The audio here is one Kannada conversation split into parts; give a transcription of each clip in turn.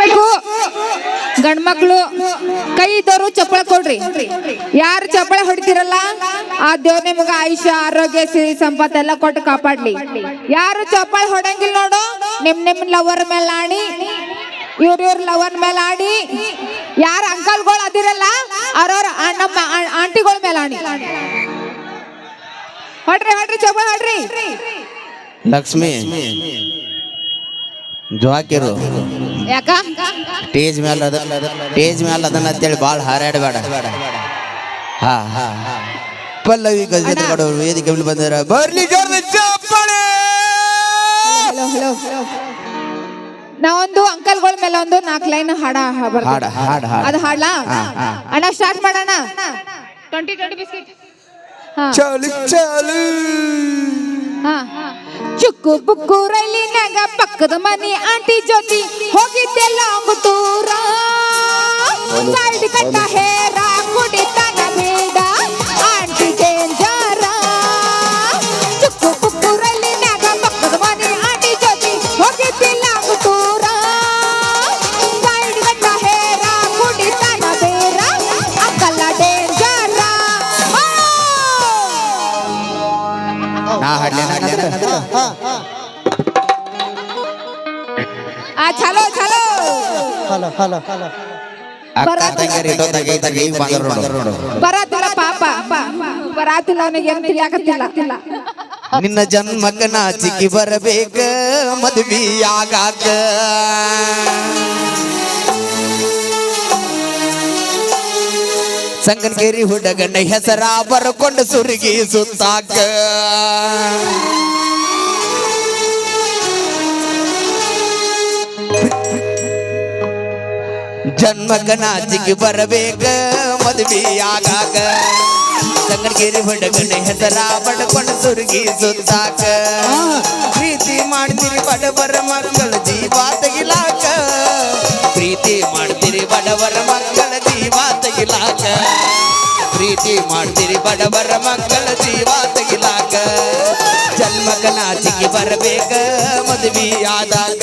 ಬೇಕು ಗಂಡ್ಮಕ್ಳು ಕೈ ಇದ್ದವರು ಚಪ್ಪಳ ಕೊಡ್ರಿ. ಯಾರು ಚಪ್ಪಳ ಹೊಡಿತಿರಲ್ಲ, ಆ ದೇವ್ರ ನಿಮ್ಗೆ ಆಯುಷ್ಯ, ಆರೋಗ್ಯ ಸಿರಿ ಸಂಪತ್ ಎಲ್ಲ ಕೊಟ್ಟು ಕಾಪಾಡ್ಲಿ. ಯಾರು ಚಪ್ಪಳ ಹೊಡಂಗಿಲ್ಲ ನೋಡು, ನಿಮ್ ನಿಮ್ ಲವರ್ ಮೇಲೆ ಆಡಿ, ಇವ್ರ ಇವ್ರ ಲವರ್ ಮೇಲೆ ಆಡಿ, ಯಾರ ಅಂಕಲ್ಗಳು ಅದಿರಲ್ಲ, ಅವ್ರವ್ರ ನಮ್ಮ ಆಂಟಿಗಳ ಮೇಲೆ ಆಡಿ. ಹೊಡ್ರಿ ಹೊಡ್ರಿ, ಚಪ್ಪಳ ಹೊಡ್ರಿ. ಲಕ್ಷ್ಮಿ. ಜೋಕಿರು ಯಾಕ? ಟೇಜ್ ಮೇಲೆ ಅದ ಟೇಜ್ ಮೇಲೆ ಅದನ್ನ ಅಂತೇಳಿ ಭಾಳ ಹಾರಾಡಬೇಡ. ಹಾ ಹಾ ಪಲ್ಲವಿ ಗಜದ ವೇದಿಕೆ ಮೇಲೆ ಬಂದಿರ ಬರ್ಲಿ ನಾವೊಂದು ಅಂಕಲ್ಗಳ ಮೇಲೆ ಒಂದು ನಾಲ್ಕು ಲೈನ್ ಹಾಡ ಹಾಡ ಹಾಡ ಹಾಡ ಅದು ಹಾಡ್ಲಾ. ಅಣ್ಣ ಸ್ಟಾರ್ಟ್ ಮಾಡೋಣ. ಟ್ವೆಂಟಿ ಟ್ವೆಂಟಿ ಬಿಸ್ಕೆಟ್ ಹಾ. ಚಾಲು ಚಾಲು. ಚುಕ್ಕು ಬುಕ್ಕು ರೈಲಿನಾಗ ಪಕ್ಕದ ಮನೆ ಆಂಟಿ ಜೊತೆ ಹೋಗಿದ್ದೆ ಲಾಂಗ್ ದೂರ ಸೈಡ್ ಕಟ್ಟ ಹೇರ ಕುಡಿತನ ನಾ ಆ ಚಲೋ ಚಲೋ. ಅಕ್ಕ ತಂಗಿಯರು ಇಟ್ಟೋದಾಗ ಐತಾಗ ಈಗ ಬಂದ್ರು ನೋಡು. ಬರಾತಿಲ್ಲ ಪಾಪ. ಬರಾತಿಲ್ಲ ಅವನಿಗೆ ಏನು ತಿಳಿಯಾಕತ್ತಿಲ್ಲ. ನಿನ್ನ ಜನ್ಮಕ್ಕ ನಾಚಿಕೆ ಬರಬೇಕ ಮದುವೆ ಆಗಾಕ ಸಂಗನಗೇರಿ ಹುಡುಗನ ಹೆಸರ ಬರ್ಕೊಂಡು ಸುರುಗಿ ಸುತ್ತಾಕ. ಜನ್ಮಕ್ಕ ನಾಚಿಕೆ ಬರಬೇಕ ಮದುವೆ ಆಗಾಕ ಸಂಗನಗೇರಿ ಹುಡುಗನ ಹೆಸರ ಬಡ್ಕೊಂಡು ಸುರುಗಿ ಸುತ್ತಾಕ. ಪ್ರೀತಿ ಮಾಡ್ತೀರಿ ಬಡವರ ಮಕ್ಕಳ ಜೀವ ತೆಗಿಲಾಕ. ಪ್ರೀತಿ ಮಾಡ್ತೀರಿ ಬಡವರ ಮಕ್ಕಳ ಜೀವ ತೆಗಿಲಾಕ. ಪ್ರೀತಿ ಮಾಡ್ತೀರಿ ಬಡವರ ಮಕ್ಕಳ ಜೀವ ತೆಗಿಲಾಕ. ಜನ್ಮಕ ನಾಚಿಕೆ ಬರಬೇಕ ಮದುವೆ ಆದಾಗ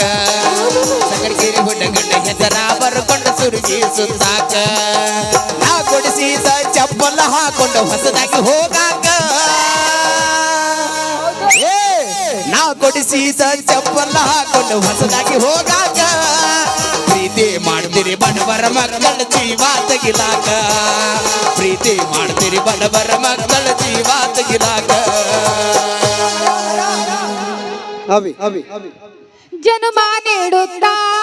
ಸಂಗನಗೇರಿ ಹುಡುಗನ ಹೆಸರ ಬರ್ಕೊಂಡು ಸುರುಗಿ ಸುತ್ತಾಕ ನಾ ಕೊಡಿಸಿದ ಚಪ್ಪಲ ಹಾಕೊಂಡು ಹೊಸದಾಗಿ ಹೋಗಾಕ ಏ, ನಾ ಕೊಡಿಸಿದ ಚಪ್ಪಲ ಹಾಕೊಂಡು ಹೊಸದಾಗಿ ಹೋಗಾಕ ಪ್ರೀತಿ ಮಾಡ್ತೀರಿ ಬಡವರ ಮಕ್ಕಳ ಜೀವ ತೆಗಿಲಾಕ ಪ್ರೀತಿ ಮಾಡ್ತೀರಿ ಬಡವರ ಮಕ್ಕಳ ಜೀವ ತೆಗಿಲಾಕ ಅವಿ ಅವಿ ಅವಿ ಜನ್ಮ ನೀಡುತ್ತಾಳೆ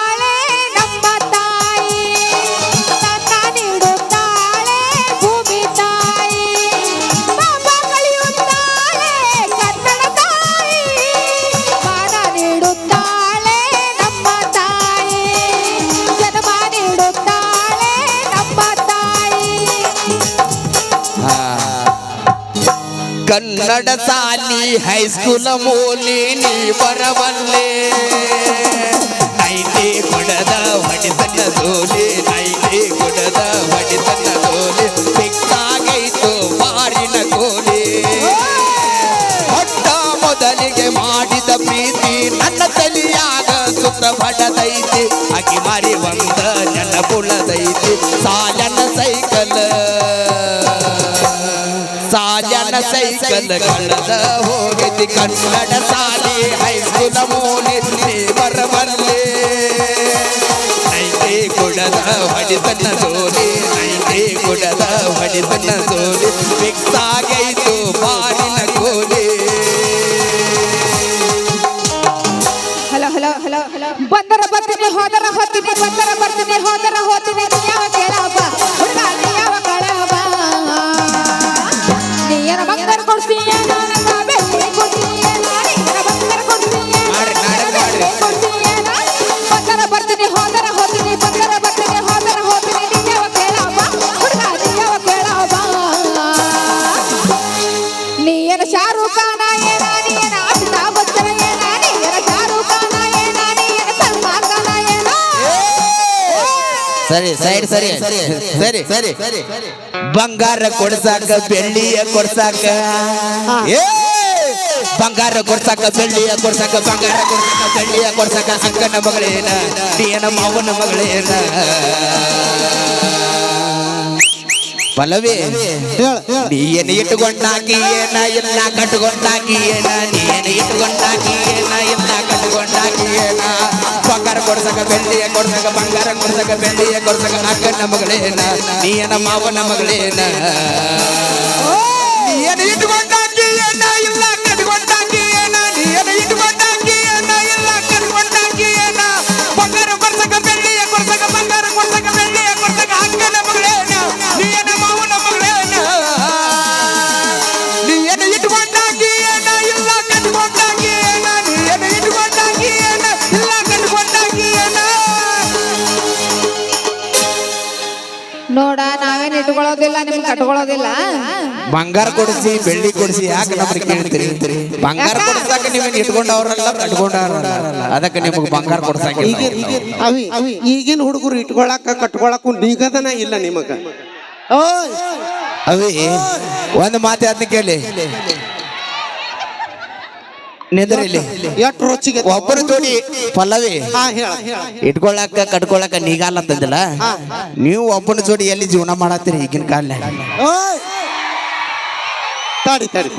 ಕನ್ನಡ ಸಾಲಿ ಹೈಸ್ಕೂಲ ಮೂಲಿ ನೀ ಬರವಲ್ಲೆ. ನೈಟಿ ಕೊಡದ ಹೊಡಿತನ ಸೋಲಿ ನೈಟಿ ಕೊಡದ ಹೊಡಿತನ ಸೋಲಿ ಸಿಕ್ಕಾಗೈತು ಬಾರಿನ ಕೋಲಿ. ಹೊಟ್ಟ ಮೊದಲಿಗೆ ಮಾಡಿದ ಪ್ರೀತಿ ನನ್ನ ತಲಿಯಾಗ ಸುತ್ತ ಬಡದೈತಿ ಅಗಿ ಮಾರಿ ಒಂದ ನೆನಪುಳದೈತಿ. ಸಾಲನ ಸೈಕಲ್ ಸೈಕಲ್ ಕಳೆದ ಹೋಗಿತಿ ಕನ್ನಡ ಸಾಲಿ ಹೈಸ್ಕೂಲ ಮೂಲಿ ಬರಬರ್ಲಿ ಕೊಡದ ಕುಡದ ಹೊಡಿತನ ಸೋಲಿ ನೈಟಿ ಕುಡದ ಹೊಡಿತನ ಸೋಲಿ ಬಿಕ್ಸಾಗೈತು ಆಗೈತು ಸರಿ ಸೈಡ್ ಸರಿ ಸರಿ ಸರಿ ಸರಿ ಬಂಗಾರ ಕೊಡ್ಸಾಕ ಬೆಳ್ಳಿಯ ಕೊಡ್ಸಾಕ. ಏ! ಬಂಗಾರ ಕೊಡ್ಸಾಕ ಬೆಳ್ಳಿಯ ಕೊಡ್ಸಾಕ ಬಂಗಾರ ಕೊಡ್ಸಾಕ ಬೆಳ್ಳಿಯ ಕೊಡ್ಸಾಕ ಅಕ್ಕನ ಮಗಳೇನ ನೀನ ಮಾವನ ಮಗಳೇನ. ಪಲ್ಲವಿ ನೀ ಏನು ಇಟ್ಟುಕೊಂಡಾಕಿ ಏನ ಎಲ್ಲ ಕಟ್ಟುಕೊಂಡಾಕಿ ಏನ ನೀನು ಬೆಳ್ಳಿಯ ಕೊಡ್ದಾಗ ಬಂಗಾರ ಕೊಡ್ದಾಗ ಬೆಳ್ಳಿಯ ಕೊಡ್ದಾಗ ಅಕ್ಕನ ಮಗಳೇನ ನೀನ ಮಾವನ ಮಗಳೇನ? ಏನು ಇಟ್ಕೊಂಡು ನಾವೇನ್ ಇಟ್ಕೊಳ್ಳೋದಿಲ್ಲ ನಿಮ್ಗೆ ಕಟ್ಕೊಳ್ಳೋದಿಲ್ಲ ಬಂಗಾರ ಕೊಡಿಸಿ ಬೆಳ್ಳಿ ಕೊಡಿಸಿ ಯಾಕೆ ನಮ್ಗೆ ಕೇಳ್ತೀರಿ? ಬಂಗಾರ ಕೊಡ್ಸಾಕ ನಿಮಗೆ ಇಟ್ಕೊಂಡವ್ರಲ್ಲ ಕಟ್ಕೊಂಡವ್ರಲ್ಲ ಅದಕ್ಕೆ ನಿಮಗೆ ಬಂಗಾರ ಕೊಡ್ಸಾಕ ಈಗ ಅವಿ ಅವಿ ಈಗಿನ ಹುಡುಗರು ಇಟ್ಕೊಳಕ ಕಟ್ಕೊಳಕ್ಕೂ ನಿಗದನ ಇಲ್ಲ ನಿಮಗ. ಅವಿ ಒಂದು ಮಾತು ಅದನ್ನ ಕೇಳಿ. ನಿಂದ್ರಿಲ್ಲಿ ಎಷ್ಟು ರುಚಿಗೆ ಒಬ್ಬರ ಜೋಡಿ ಪಲ್ಲವಿ. ಇಟ್ಕೊಳಕ ಕಟ್ಕೊಳಕ ನೀಗಲ್ಲ ಅಂತಂದಿಲ್ಲ? ನೀವು ಒಬ್ಬನ ಜೋಡಿ ಎಲ್ಲಿ ಜೀವನ ಮಾಡತ್ತೀರಿ ಈಗಿನ ಕಾಲ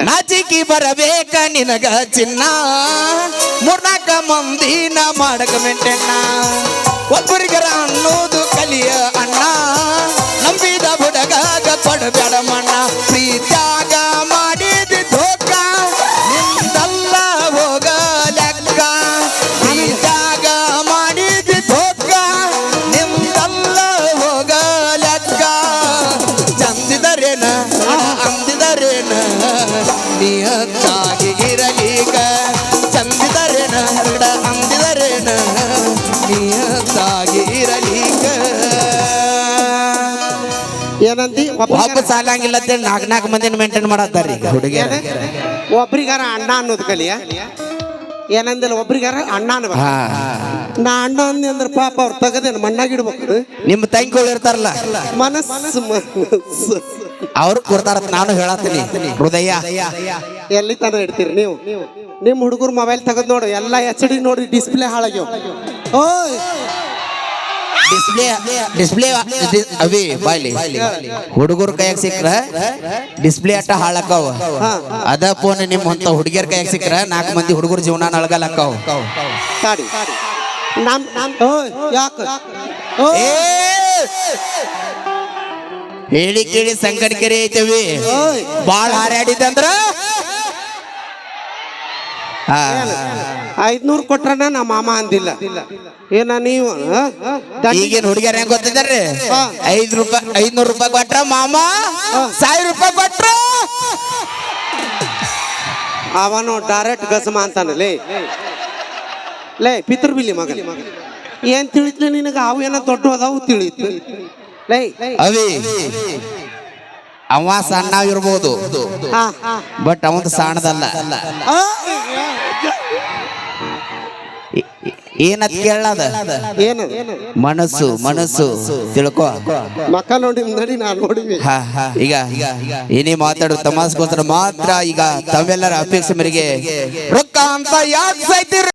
ನಾಚಿಕಿ ಬರಬೇಕ ನಿನಗ ಚಿನ್ನ. ಮೂರ್ನಾಕ ಮಂದಿನ ಮಾಡಕ ಮೆಂಟೆಣ್ಣ. ಒಬ್ಬರಿಗರ ಅನ್ನೋದು ಏನಂದಿ? ಒಬ್ಬ ಸಾಲಂಗಿಲ್ಲ ಅಂತೇಳಿ ನಾಲ್ಕು ನಾಲ್ಕು ಮಂದಿನ ಮೇಂಟೈನ್ ಮಾಡತ್ತಾರ ಈಗ. ಹುಡುಗಿಯರ. ಒಬ್ರಿಗಾರ ಅಣ್ಣ ಅನ್ನೋದು ಕಲಿಯ? ಏನಂದಿಲ್ಲ ಒಬ್ರಿಗಾರ ಅಣ್ಣ ಅನ್ಬೇಕು. ಹಾ ನಾ ಅಣ್ಣ ಅಂದಿ ಅಂದ್ರೆ ಪಾಪ ಅವ್ರು ತೆಗದೇನು ಮಣ್ಣಾಗಿಡ್ಬೇಕು ನಿಮ್ಮ ತಂಗಿಗಳು ಇರ್ತಾರಲ್ಲ? ಮನಸ್ಸು ಮನಸ್ಸು. ಅವ್ರು ಕೊಡ್ತಾರ ನಾನು ಹೇಳತ್ತೀನಿ. ಹೃದಯ. ಎಲ್ಲಿ ತನ ಇಡ್ತೀರಿ ನೀವು? ನಿಮ್ಮ ಹುಡುಗರು ಮೊಬೈಲ್ ತೆಗೆದು ನೋಡು ಎಲ್ಲ ಎಚ್ ಡಿ ನೋಡಿ ಡಿಸ್ಪ್ಲೇ ಹಾಳಾಗ್ಯಾವ. ಓಯ್. ಡಿಸ್ಪ್ಲೇ ಡಿಸ್ಪ್ಲೇ ಅವಿ ಬಾಯ್ಲಿ. ಹುಡುಗರ ಕೈಯಾಗ ಸಿಕ್ಕ್ರ ಡಿಸ್ಪ್ಲೇ ಅಟ್ಟ ಹಾಳಕ್ಕಾವ. ಅದ ಫೋನ್ ನಿಮ್ಮ ಅಂತ ಹುಡುಗಿಯರ್ ಕೈಯಾಗ ಸಿಕ್ಕ್ರ ನಾಲ್ಕು ಮಂದಿ ಹುಡುಗರ ಜೀವನ ಓಯ್ ಹೇಳಿ ಕೇಳಿ ಸಂಕಟಕೆರೆ ಐತವಿ. ಓಯ್. ಬಾಳ ಹಾರಾಡಿದಂದ್ರ ಐದ್ನೂರು ಕೊಟ್ರನ ನಮ್ಮ ಮಾಮ ಅಂದಿಲ್ಲ. ಏನ ನೀವು ಈಗೇನ್ ಹುಡುಗಿಯರ್ ಹೆಂಗ್ ಗೊತ್ತಿದ್ದಾರ್ರಿ ಐದ್ ರೂಪಾಯಿ ಐದ್ನೂರು ರೂಪಾಯಿ ಕೊಟ್ರ ಮಾಮ ಸಾವಿರ ರೂಪಾಯಿ ಕೊಟ್ರ. ಅವನು ಡೈರೆಕ್ಟ್ ಗಸಮ ಅಂತಾನಲ್ಲಿ ಲೇ. ಲೇ ಪಿತೃ ಬಿಲ್ಲಿ ಮಗ ಏನ್ ತಿಳಿತ್ಲೆ ನಿನಗ? ಅವು ಏನೋ ದೊಡ್ಡ ಅದಾವು ತಿಳಿತು ಲೈ ಅವಿ. ಅವ ಸಣ್ಣ ಇರ್ಬೋದು ಬಟ್ ಅವಂದು ಸಣ್ಣದಲ್ಲ. ಏನತ್ ಕೇಳದ ಏನು ಮನಸ್ಸು ಮನಸ್ಸು ತಿಳ್ಕೋ. ಮಕ್ಕ ನೋಡಿ ನೋಡಿ ನಾನು ನೋಡಿ ಹಾ, ಈಗ ಏನೇ ಮಾತಾಡೋ ತಮಾಸ್ಗೋಸ್ಕರ ಮಾತ್ರ ಈಗ ತಾವೆಲ್ಲರ ಅಪೇಕ್ಷೆ ಮೇರೆಗೆ ರೊಕ್ಕ ಅಂತ ಯಾಕೆ ಸಾಯ್ತೀರಿ